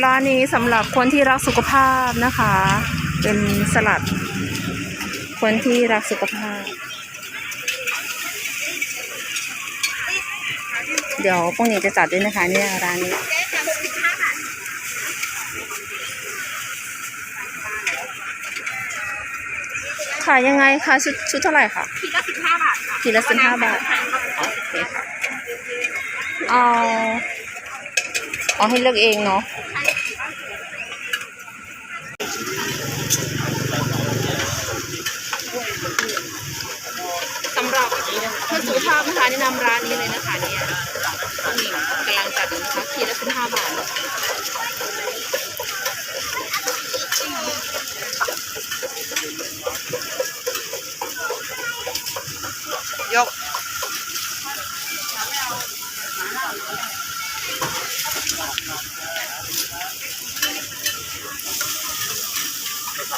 ร้านนี้สำหรับคนที่รักสุขภาพนะคะ เป็นสลัด คนที่รักสุขภาพ เดี๋ยวพรุ่งนี้จะจัดด้วยนะคะ เนี่ยร้านนี้ขายยังไงคะชุดชุดเท่าไหร่คะขีดละสิบห้าบาทค่ะขีดละ15บาทโอเคค่ะเอาเอาให้เลือกเองเนาะ สำหรับเพื่สุขภาพนะคะแนะนำร้านนี้เลยนะคะเนี่ยนี่กำลังจัดอยู่นะคะขีดละ15บาทยก